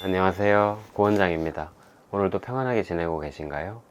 안녕하세요. 고원장입니다. 오늘도 평안하게 지내고 계신가요?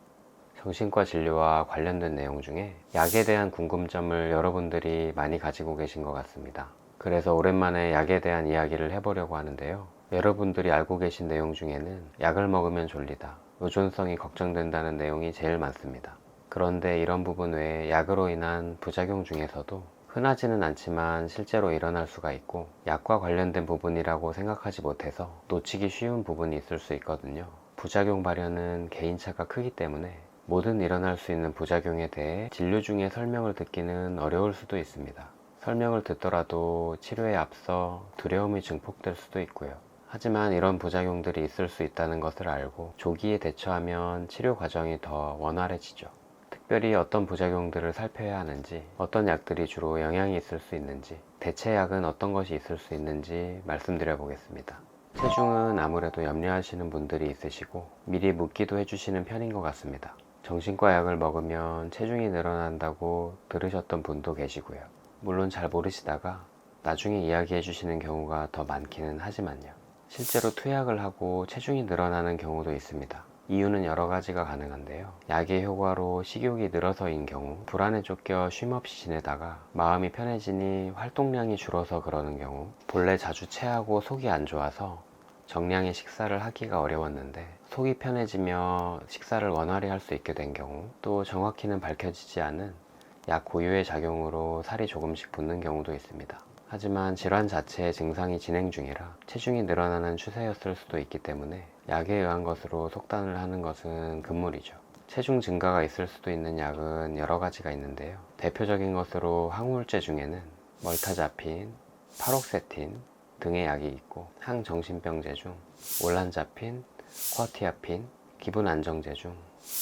정신과 진료와 관련된 내용 중에 약에 대한 궁금점을 여러분들이 많이 가지고 계신 것 같습니다. 그래서 오랜만에 약에 대한 이야기를 해보려고 하는데요. 여러분들이 알고 계신 내용 중에는 약을 먹으면 졸리다, 의존성이 걱정된다는 내용이 제일 많습니다. 그런데 이런 부분 외에 약으로 인한 부작용 중에서도 흔하지는 않지만 실제로 일어날 수가 있고 약과 관련된 부분이라고 생각하지 못해서 놓치기 쉬운 부분이 있을 수 있거든요. 부작용 발현은 개인차가 크기 때문에 모든 일어날 수 있는 부작용에 대해 진료 중에 설명을 듣기는 어려울 수도 있습니다. 설명을 듣더라도 치료에 앞서 두려움이 증폭될 수도 있고요. 하지만 이런 부작용들이 있을 수 있다는 것을 알고 조기에 대처하면 치료 과정이 더 원활해지죠. 특별히 어떤 부작용들을 살펴야 하는지, 어떤 약들이 주로 영향이 있을 수 있는지, 대체약은 어떤 것이 있을 수 있는지 말씀드려 보겠습니다. 체중은 아무래도 염려하시는 분들이 있으시고 미리 묻기도 해주시는 편인 것 같습니다. 정신과 약을 먹으면 체중이 늘어난다고 들으셨던 분도 계시고요. 물론 잘 모르시다가 나중에 이야기해 주시는 경우가 더 많기는 하지만요. 실제로 투약을 하고 체중이 늘어나는 경우도 있습니다. 이유는 여러 가지가 가능한데요. 약의 효과로 식욕이 늘어서인 경우, 불안에 쫓겨 쉼없이 지내다가 마음이 편해지니 활동량이 줄어서 그러는 경우, 본래 자주 체하고 속이 안 좋아서 정량의 식사를 하기가 어려웠는데 속이 편해지며 식사를 원활히 할 수 있게 된 경우, 또 정확히는 밝혀지지 않은 약 고유의 작용으로 살이 조금씩 붙는 경우도 있습니다. 하지만 질환 자체의 증상이 진행 중이라 체중이 늘어나는 추세였을 수도 있기 때문에 약에 의한 것으로 속단을 하는 것은 금물이죠. 체중 증가가 있을 수도 있는 약은 여러 가지가 있는데요. 대표적인 것으로 항우울제 중에는 멀타자핀, 파록세틴 등의 약이 있고 항정신병제 중 올란자핀, 쿼티아핀, 기분 안정제 중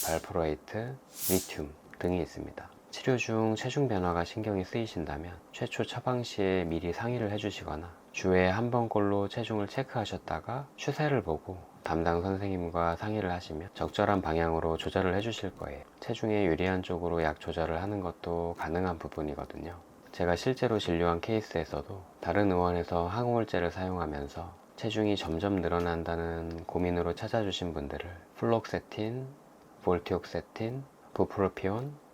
발프로에이트, 리튬 등이 있습니다. 치료 중 체중 변화가 신경이 쓰이신다면 최초 처방 시에 미리 상의를 해주시거나 주에 한 번꼴로 체중을 체크하셨다가 추세를 보고 담당 선생님과 상의를 하시면 적절한 방향으로 조절을 해주실 거예요. 체중에 유리한 쪽으로 약 조절을 하는 것도 가능한 부분이거든요. 제가 실제로 진료한 케이스에서도 다른 의원에서 항우울제를 사용하면서 체중이 점점 늘어난다는 고민으로 찾아주신 분들을 플록세틴, 볼티옥세틴, 부프로피온,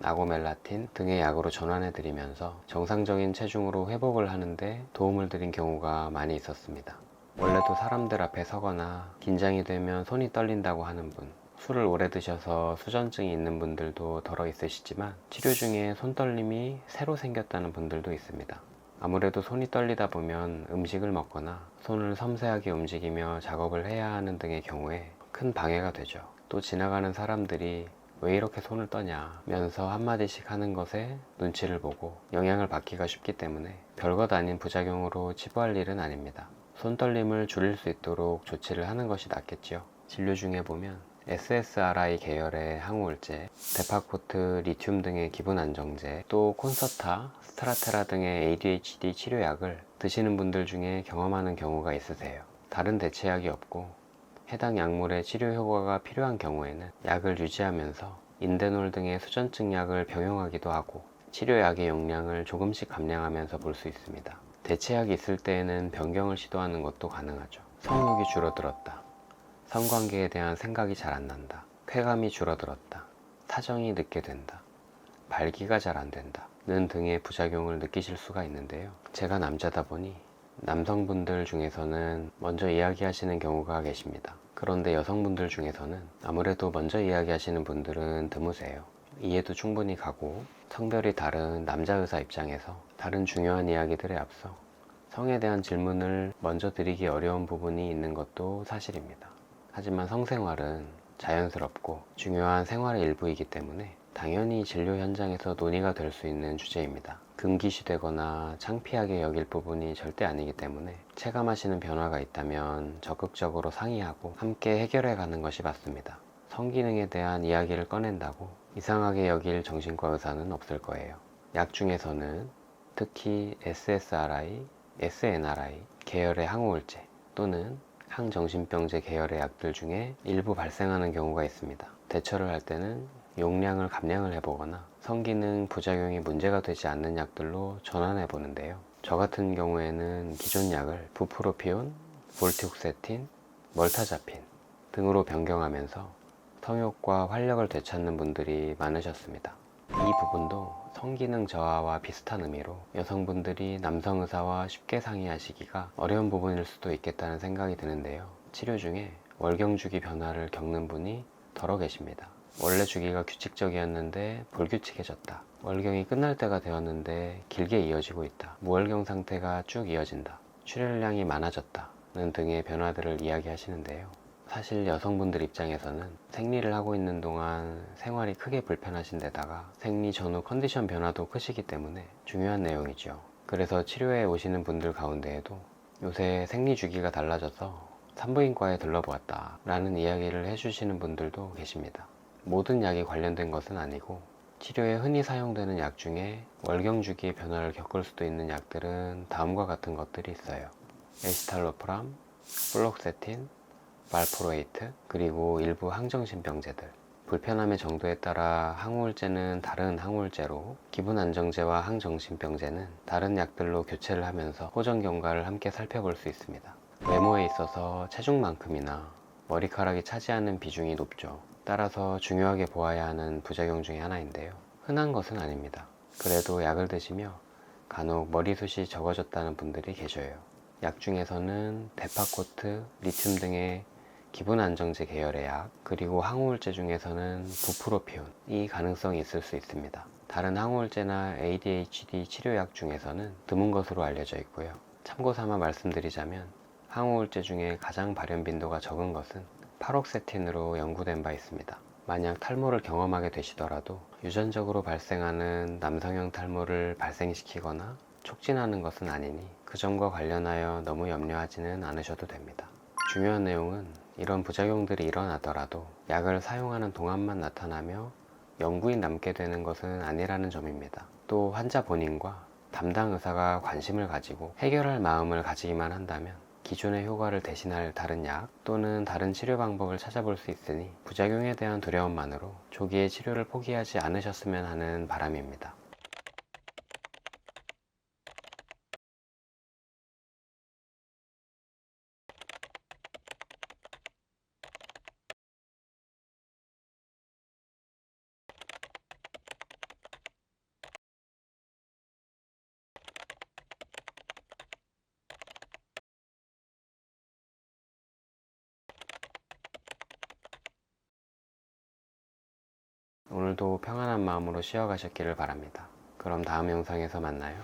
나고멜라틴 등의 약으로 전환해 드리면서 정상적인 체중으로 회복을 하는데 도움을 드린 경우가 많이 있었습니다. 원래도 사람들 앞에 서거나 긴장이 되면 손이 떨린다고 하는 분, 술을 오래 드셔서 수전증이 있는 분들도 덜어 있으시지만 치료 중에 손떨림이 새로 생겼다는 분들도 있습니다. 아무래도 손이 떨리다 보면 음식을 먹거나 손을 섬세하게 움직이며 작업을 해야 하는 등의 경우에 큰 방해가 되죠. 또 지나가는 사람들이 왜 이렇게 손을 떠냐 면서 한마디씩 하는 것에 눈치를 보고 영향을 받기가 쉽기 때문에 별것 아닌 부작용으로 치부할 일은 아닙니다. 손떨림을 줄일 수 있도록 조치를 하는 것이 낫겠지요. 진료 중에 보면 SSRI 계열의 항우울제, 데파코트, 리튬 등의 기분 안정제, 또 콘서타, 스트라테라 등의 ADHD 치료약을 드시는 분들 중에 경험하는 경우가 있으세요. 다른 대체약이 없고 해당 약물의 치료 효과가 필요한 경우에는 약을 유지하면서 인데놀 등의 수전증 약을 병용하기도 하고 치료약의 용량을 조금씩 감량하면서 볼 수 있습니다. 대체약이 있을 때에는 변경을 시도하는 것도 가능하죠. 성욕이 줄어들었다. 성관계에 대한 생각이 잘 안 난다. 쾌감이 줄어들었다. 사정이 늦게 된다. 발기가 잘 안 된다. 는 등의 부작용을 느끼실 수가 있는데요. 제가 남자다 보니 남성분들 중에서는 먼저 이야기하시는 경우가 계십니다. 그런데 여성분들 중에서는 아무래도 먼저 이야기하시는 분들은 드무세요. 이해도 충분히 가고 성별이 다른 남자 의사 입장에서 다른 중요한 이야기들에 앞서 성에 대한 질문을 먼저 드리기 어려운 부분이 있는 것도 사실입니다. 하지만 성생활은 자연스럽고 중요한 생활의 일부이기 때문에 당연히 진료 현장에서 논의가 될 수 있는 주제입니다. 금기시되거나 창피하게 여길 부분이 절대 아니기 때문에 체감하시는 변화가 있다면 적극적으로 상의하고 함께 해결해 가는 것이 맞습니다. 성기능에 대한 이야기를 꺼낸다고 이상하게 여길 정신과 의사는 없을 거예요. 약 중에서는 특히 SSRI, SNRI 계열의 항우울제 또는 항정신병제 계열의 약들 중에 일부 발생하는 경우가 있습니다. 대처를 할 때는 용량을 감량을 해보거나 성기능 부작용이 문제가 되지 않는 약들로 전환해 보는데요. 저 같은 경우에는 기존 약을 부프로피온, 볼티옥세틴, 멀타자핀 등으로 변경하면서 성욕과 활력을 되찾는 분들이 많으셨습니다. 이 부분도 성기능 저하와 비슷한 의미로 여성분들이 남성 의사와 쉽게 상의하시기가 어려운 부분일 수도 있겠다는 생각이 드는데요. 치료 중에 월경 주기 변화를 겪는 분이 덜어 계십니다. 원래 주기가 규칙적이었는데 불규칙해졌다. 월경이 끝날 때가 되었는데 길게 이어지고 있다. 무월경 상태가 쭉 이어진다. 출혈량이 많아졌다. 는 등의 변화들을 이야기하시는데요. 사실 여성분들 입장에서는 생리를 하고 있는 동안 생활이 크게 불편하신 데다가 생리 전후 컨디션 변화도 크시기 때문에 중요한 내용이죠. 그래서 치료에 오시는 분들 가운데에도 요새 생리 주기가 달라져서 산부인과에 들러보았다 라는 이야기를 해주시는 분들도 계십니다. 모든 약이 관련된 것은 아니고 치료에 흔히 사용되는 약 중에 월경 주기의 변화를 겪을 수도 있는 약들은 다음과 같은 것들이 있어요. 에시탈로프람, 플록세틴, 말포로에이트, 그리고 일부 항정신병제들. 불편함의 정도에 따라 항우울제는 다른 항우울제로, 기분 안정제와 항정신병제는 다른 약들로 교체를 하면서 호전 경과를 함께 살펴볼 수 있습니다. 외모에 있어서 체중만큼이나 머리카락이 차지하는 비중이 높죠. 따라서 중요하게 보아야 하는 부작용 중에 하나인데요. 흔한 것은 아닙니다. 그래도 약을 드시며 간혹 머리숱이 적어졌다는 분들이 계셔요. 약 중에서는 데파코트, 리튬 등의 기분 안정제 계열의 약, 그리고 항우울제 중에서는 부프로피온, 이 가능성이 있을 수 있습니다. 다른 항우울제나 ADHD 치료약 중에서는 드문 것으로 알려져 있고요. 참고 삼아 말씀드리자면 항우울제 중에 가장 발현 빈도가 적은 것은 파록세틴으로 연구된 바 있습니다. 만약 탈모를 경험하게 되시더라도 유전적으로 발생하는 남성형 탈모를 발생시키거나 촉진하는 것은 아니니 그 점과 관련하여 너무 염려하지는 않으셔도 됩니다. 중요한 내용은 이런 부작용들이 일어나더라도 약을 사용하는 동안만 나타나며 영구히 남게 되는 것은 아니라는 점입니다. 또 환자 본인과 담당 의사가 관심을 가지고 해결할 마음을 가지기만 한다면 기존의 효과를 대신할 다른 약 또는 다른 치료 방법을 찾아볼 수 있으니 부작용에 대한 두려움만으로 조기에 치료를 포기하지 않으셨으면 하는 바람입니다. 오늘도 평안한 마음으로 쉬어가셨기를 바랍니다. 그럼 다음 영상에서 만나요.